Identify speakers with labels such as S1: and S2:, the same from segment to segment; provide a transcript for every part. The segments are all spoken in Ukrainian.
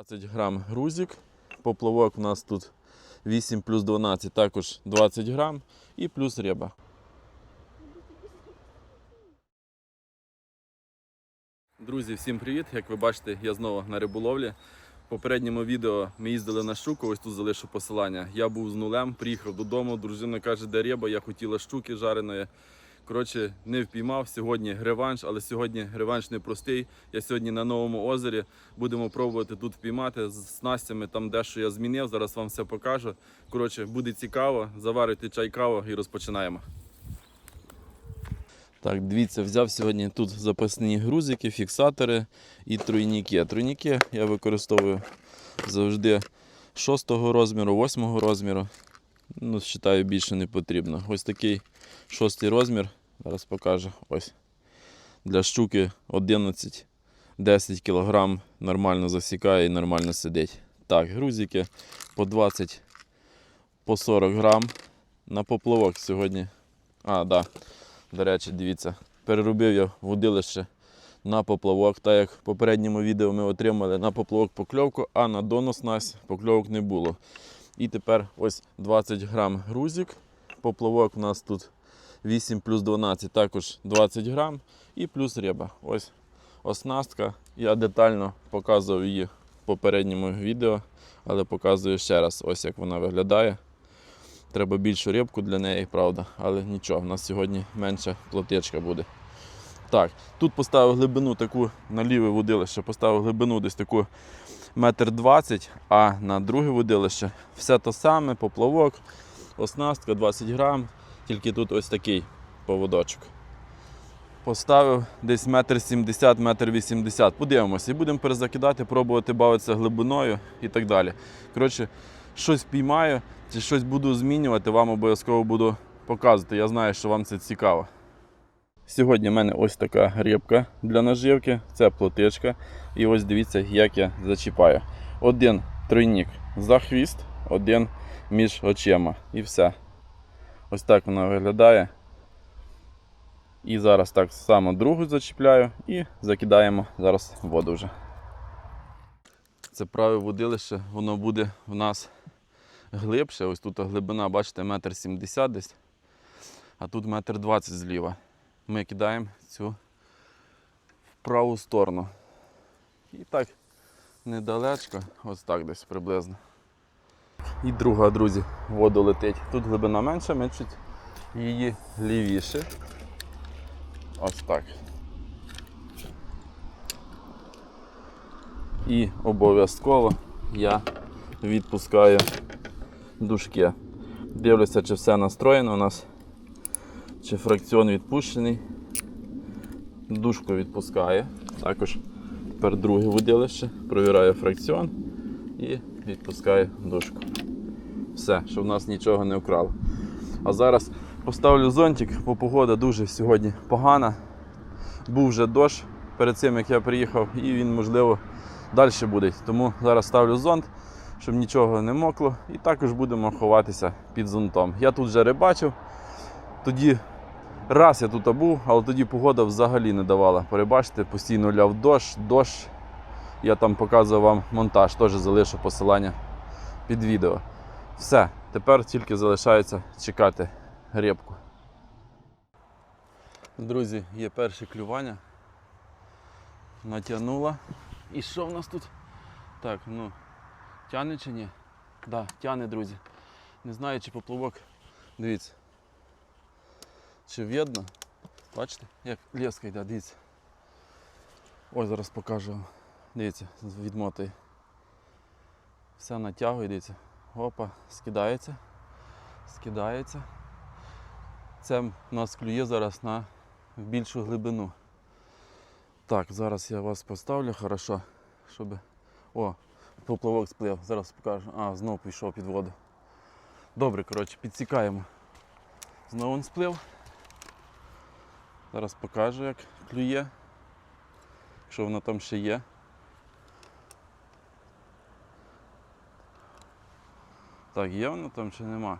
S1: 20 грам грузик. Поплавок у нас тут 8 плюс 12, також 20 грам і плюс риба. Друзі, всім привіт! Як ви бачите, я знову на риболовлі. В попередньому відео ми їздили на щуку, ось тут залишу посилання. Я був з нулем, приїхав додому. Дружина каже, де риба, я хотіла щуки жареної. Коротше, не впіймав. Сьогодні реванш, але сьогодні реванш непростий. Я сьогодні на новому озері. Будемо пробувати тут впіймати з снастями. Там дещо я змінив. Зараз вам все покажу. Коротше, буде цікаво. Заварюйте чай каву і розпочинаємо. Так, дивіться, взяв сьогодні тут запасні грузики, фіксатори і тройніки. Тройніки я використовую завжди 6 розміру, 8 розміру. Ну, вважаю, більше не потрібно. Ось такий шостий розмір. Зараз покажу. Ось. Для щуки 11-10 кг нормально засікає і нормально сидить. Так, грузики по 20 по 40 грам. На поплавок сьогодні. А, да. До речі, дивіться, переробив я водилище на поплавок. Так як в попередньому відео ми отримали на поплавок покльовку, а на донос нас покльовок не було. І тепер ось 20 грам грузик. Поплавок у нас тут 8 плюс 12, також 20 грам і плюс риба. Ось оснастка. Я детально показував її в попередньому відео, але показую ще раз, ось як вона виглядає. Треба більшу рибку для неї, правда, але нічого, в нас сьогодні менша плотичка буде. Так, тут поставив глибину таку на ліве водилище, поставив глибину десь таку метр двадцять, а на друге водилище все те саме, поплавок, оснастка 20 грам, тільки тут ось такий поводочок. Поставив десь метр сімдесят, метр вісімдесят. Подивимося і будемо перезакидати, пробувати бавитися глибиною і так далі. Коротше, щось піймаю чи щось буду змінювати, вам обов'язково буду показувати. Я знаю, що вам це цікаво. Сьогодні в мене ось така рибка для наживки, це плотичка. І ось дивіться, як я зачіпаю. Один тройник за хвіст, один між очима. І все. Ось так вона виглядає. І зараз так само другу зачіпляю і закидаємо зараз воду вже. Це праве водилище, воно буде в нас глибше. Ось тут глибина, бачите, метр сімдесят десь, а тут метр двадцять зліва. Ми кидаємо цю в праву сторону. І так недалечко, ось так десь приблизно. І друга, друзі, воду летить. Тут глибина менша, ми її лівіше. Ось так. І обов'язково я відпускаю дужки. Дивлюся, чи все настроєно у нас, чи фракціон відпущений. Дужку відпускаю. Також тепер друге водилище, провіряю фракціон і відпускаю дужку. Все, щоб нас нічого не вкрало. А зараз поставлю зонтик, бо погода дуже сьогодні погана. Був вже дощ перед цим, як я приїхав, і він, можливо, далі буде. Тому зараз ставлю зонт, щоб нічого не мокло. І також будемо ховатися під зонтом. Я тут вже рибачив. Тоді раз я тут був, але тоді погода взагалі не давала перебачити. Постійно ляв дощ, дощ. Я там показував вам монтаж, теж залишу посилання під відео. Все, тепер тільки залишається чекати рибку. Друзі, є перше клювання. Натягнула. І що в нас тут? Так, ну, тяне чи ні? Так, да, тяне, друзі. Не знаю, чи поплавок. Дивіться. Чи видно? Бачите, як леска йде, дивіться. Ось зараз покажу. Дивіться, відмотує. Все натягує, дивіться. Опа, скидається. Скидається. Це в нас клює зараз на більшу глибину. Так, зараз я вас поставлю хорошо, щоб. О, поплавок сплив, зараз покажу. А, знову пішов під воду. Добре, коротше, підсікаємо. Знову він сплив. Зараз покажу, як клює. Якщо воно там ще є. Так, є воно там чи нема?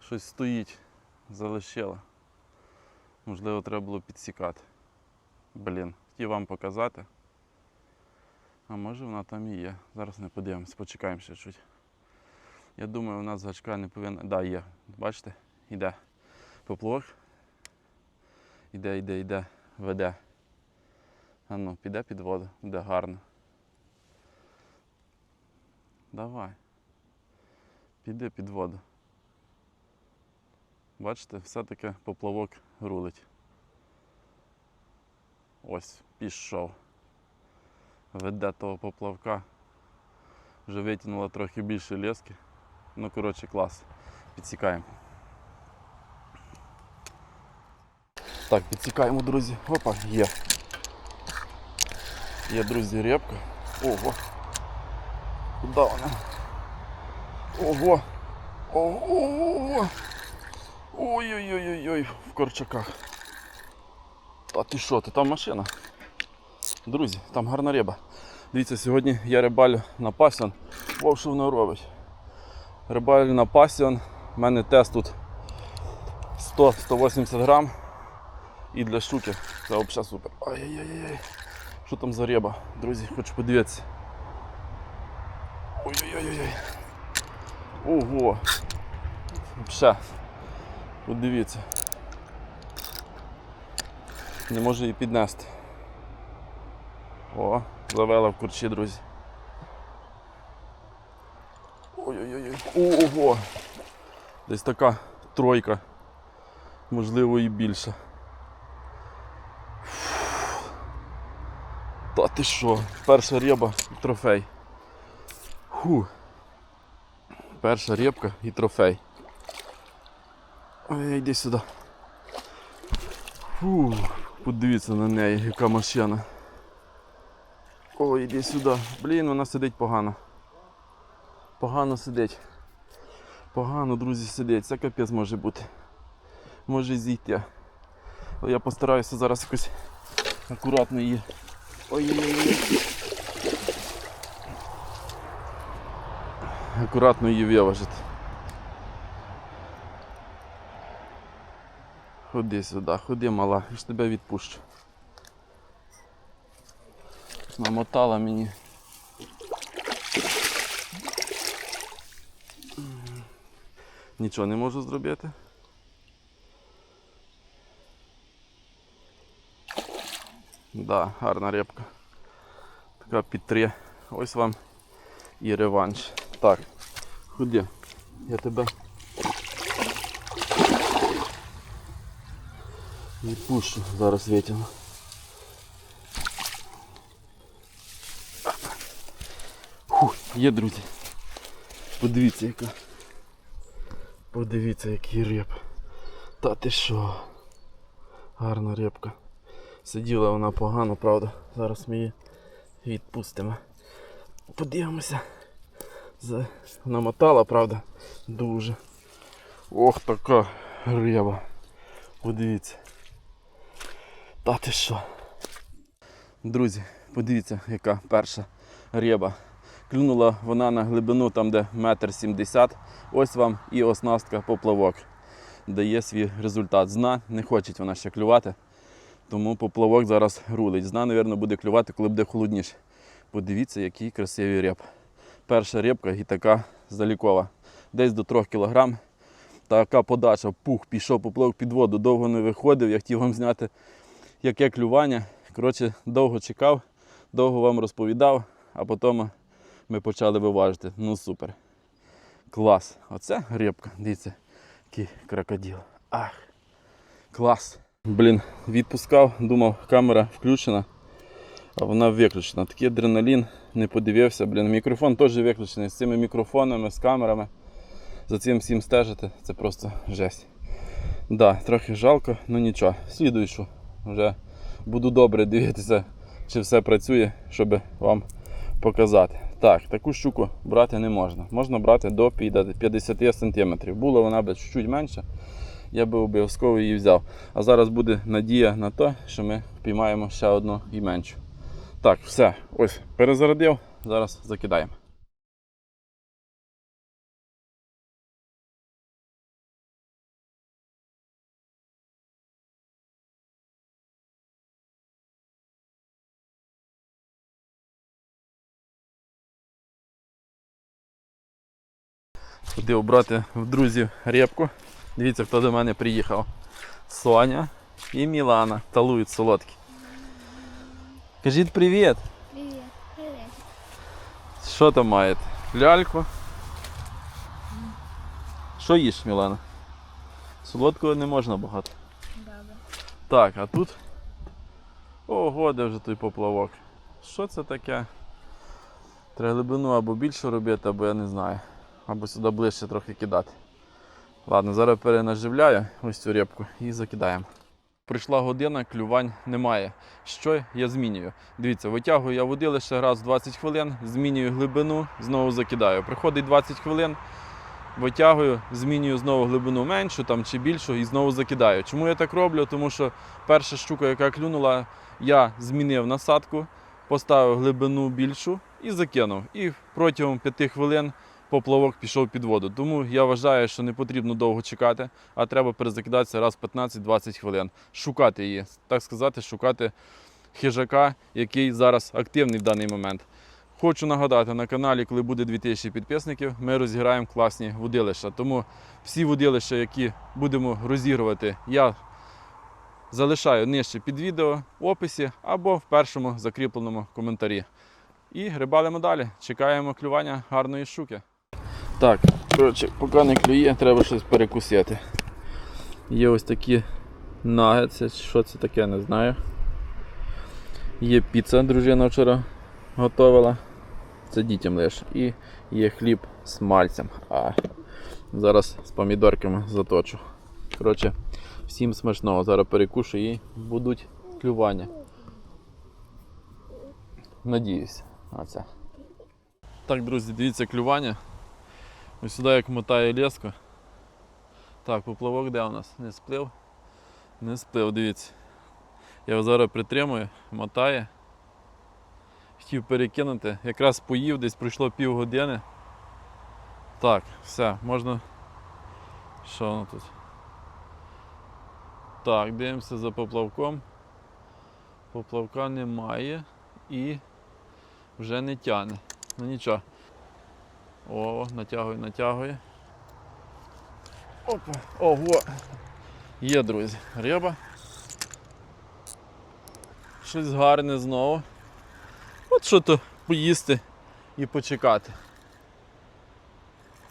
S1: Щось стоїть, залишило. Можливо, треба було підсікати. Блін, хотів вам показати. А може вона там і є. Зараз не подивимось, почекаємо ще чуть. Я думаю, у нас гачка не повинна. Да, є. Бачите? Іде. Поплавок. Іде, іде, іде, веде. А ну, піде під воду, буде гарно. Давай. Піде під воду. Бачите, все-таки поплавок рулить. Ось, пішов. Веде того поплавка. Вже витягнула трохи більше лески. Ну, коротше, клас. Підсікаємо. Так, підсікаємо, друзі. Опа, є. Є, друзі, репка. Ого. Куди вона? Ого. Ого. Ой-ой-ой-ой, в корчаках. А ти що, ти там машина? Друзі, там гарна риба. Дивіться, сьогодні я рибалю на пасіон. Вов, що воно робить? Рибалю на пасіон. У мене тест тут 100-180 грам. І для щуки це взагалі супер. Ай-яй-яй. Що там за риба? Друзі, хочу подивитися. Ой-ой-ой. Ого. Взагалі. Подивіться. Не можу її піднести. О, завела в курчі, друзі. Ой-ой-ой. Ого! Десь така тройка. Можливо і більше. Та ти що? Перша риба трофей. Фу. Перша рибка і трофей. Ой, йди сюди. Фу, подивіться на неї, яка машина. Ой, іди сюди. Блін, вона сидить погано. Погано сидить. Погано, друзі, сидить. Це капець може бути. Може зійти. Я постараюся зараз якось акуратно її. Ой-ой-ой. Акуратно її виважити. Ходи сюди, ходи мала, я ж тебе відпущу. Намотала мені. Нічого не можу зробити. Да, гарна рибка. Така під три. Ось вам і реванш. Так, ходи. Я тебе відпущу, зараз витягну. Фух, є, друзі. Подивіться, яка. Подивіться, який риб. Та ти що? Гарна рибка. Сиділа вона погано, правда. Зараз ми її відпустимо. Подивимося. Намотала, правда, дуже. Ох, така риба. Подивіться. Та ти що? Друзі, подивіться, яка перша риба. Клюнула вона на глибину там, де метр сімдесят. Ось вам і оснастка поплавок. Дає свій результат. Зна не хоче вона ще клювати. Тому поплавок зараз рулить. Зна, мабуть, буде клювати, коли буде холодніше. Подивіться, який красивий риб. Перша рибка і така залікова. Десь до 3 кг. Така подача, пух, пішов поплавок під воду, довго не виходив. Я хотів вам зняти, яке клювання. Коротше, довго чекав, довго вам розповідав, а потім ми почали виважити. Ну супер. Клас. Оце рибка. Дивіться, який крокодил. Ах. Клас. Блін, відпускав, думав, камера включена, вона виключена. Такий адреналін, не подивився. Блін, мікрофон теж виключений. З цими мікрофонами, з камерами. За цим всім стежити, це просто жесть. Да, трохи жалко, ну нічого. Слідуючу вже буду добре дивитися, чи все працює, щоб вам показати. Так, таку щуку брати не можна. Можна брати до 50 см. Була вона б чуть менше, я би обов'язково її взяв. А зараз буде надія на те, що ми впіймаємо ще одну і меншу. Так, все, ось перезарядив, зараз закидаємо. Ходив брати в друзів репку. Дивіться, хто до мене приїхав. Соня і Мілана талують солодкі. Кажіть привіт!
S2: Привет. Привет.
S1: Що там маєте? Ляльку? Що їш, Мілана? Солодкого не можна багато.
S2: Баба.
S1: Так, а тут. Ого, де вже той поплавок. Що це таке? Треба глибину або більше робити, або я не знаю. Або сюди ближче трохи кидати. Ладно, зараз перенаживляю ось цю рибку і закидаємо. Прийшла година, клювань немає. Що я змінюю? Дивіться, витягую я води лише раз в 20 хвилин, змінюю глибину, знову закидаю. Приходить 20 хвилин, витягую, змінюю знову глибину меншу там, чи більшу і знову закидаю. Чому я так роблю? Тому що перша щука, яка клюнула, я змінив насадку, поставив глибину більшу і закинув. І протягом 5 хвилин поплавок пішов під воду. Тому я вважаю, що не потрібно довго чекати, а треба перезакидатися раз в 15-20 хвилин. Шукати її, так сказати, шукати хижака, який зараз активний в даний момент. Хочу нагадати, на каналі, коли буде 2000 підписників, ми розіграємо класні водилища. Тому всі водилища, які будемо розігрувати, я залишаю нижче під відео в описі або в першому закріпленому коментарі. І рибалимо далі. Чекаємо клювання гарної щуки. Так, коротше, поки не клює, треба щось перекусити. Є ось такі нагетси, що це таке, не знаю. Є піца, дружина вчора готувала. Це дітям лише. І є хліб з мальцем. А, зараз з помідорками заточу. Коротше, всім смачного. Зараз перекушу і будуть клювання. Надіюсь. Оце. Так, друзі, дивіться клювання. Ось сюди як мотає леску. Так, поплавок де у нас? Не сплив? Не сплив, дивіться. Я його зараз притримую, мотає. Хотів перекинути. Якраз поїв, десь пройшло півгодини. Так, все, можна. Що воно тут? Так, дивимося за поплавком. Поплавка немає і вже не тягне. Ну нічого. О, натягує, натягує. Опа, ого! Є, друзі, риба. Щось гарне знову. От що то поїсти і почекати.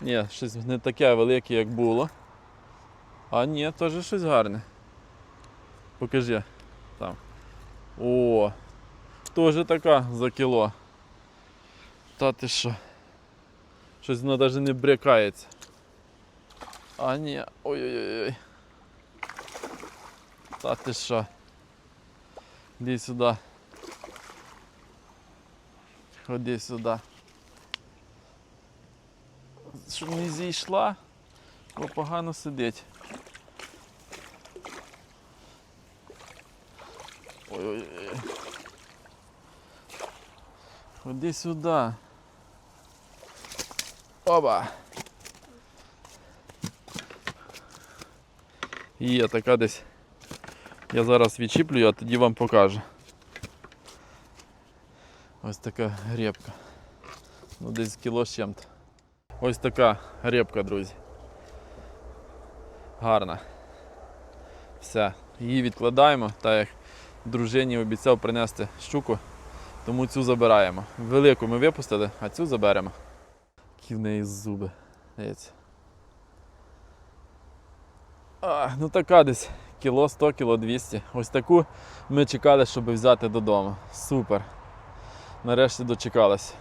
S1: Ні, щось не таке велике, як було. А ні, теж щось гарне. Покажи. Там. О! Теж така за кіло. Та ти що? Щось воно навіть не брякається. А ні, ой-ой-ой. Та ти що? Іди сюди. Ходи сюди. Щоб не зійшла, бо погано сидить. Ой-ой-ой. Ходи сюди. Оба. Є така десь. Я зараз відчіплю, а тоді вам покажу. Ось така гребка. Ну десь кіло з чим-то. Ось така гребка, друзі. Гарна. Все. Її відкладаємо, так як дружині обіцяв принести щуку, тому цю забираємо. Велику ми випустили, а цю заберемо. Які в неї зуби. Дивіться. А, ну така десь кіло 100, кіло 200. Ось таку ми чекали, щоб взяти додому. Супер. Нарешті дочекалися.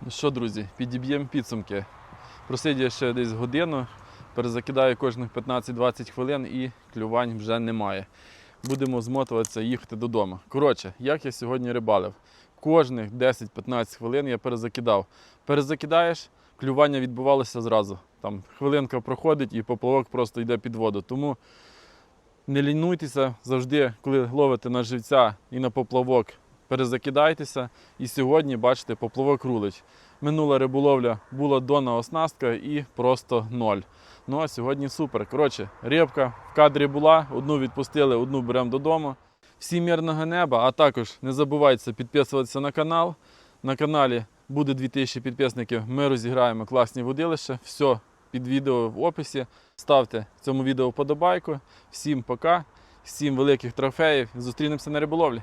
S1: Ну що, друзі, підіб'ємо підсумки. Просидів ще десь годину, перезакидаю кожних 15-20 хвилин і клювань вже немає. Будемо змотуватися їхати додому. Коротше, як я сьогодні рибалив. Кожних 10-15 хвилин я перезакидав. Перезакидаєш, клювання відбувалося зразу. Там хвилинка проходить і поплавок просто йде під воду. Тому не лінуйтеся завжди, коли ловите на живця і на поплавок, перезакидайтеся. І сьогодні, бачите, поплавок рулить. Минула риболовля була дона оснастка і просто ноль. Ну а сьогодні супер. Коротше, рибка в кадрі була, одну відпустили, одну беремо додому. Всім мирного неба, а також не забувайте підписуватися на канал. На каналі буде 2000 підписників, ми розіграємо класні водилища. Все під відео в описі. Ставте цьому відео вподобайку. Всім пока, всім великих трофеїв. Зустрінемося на риболовлі.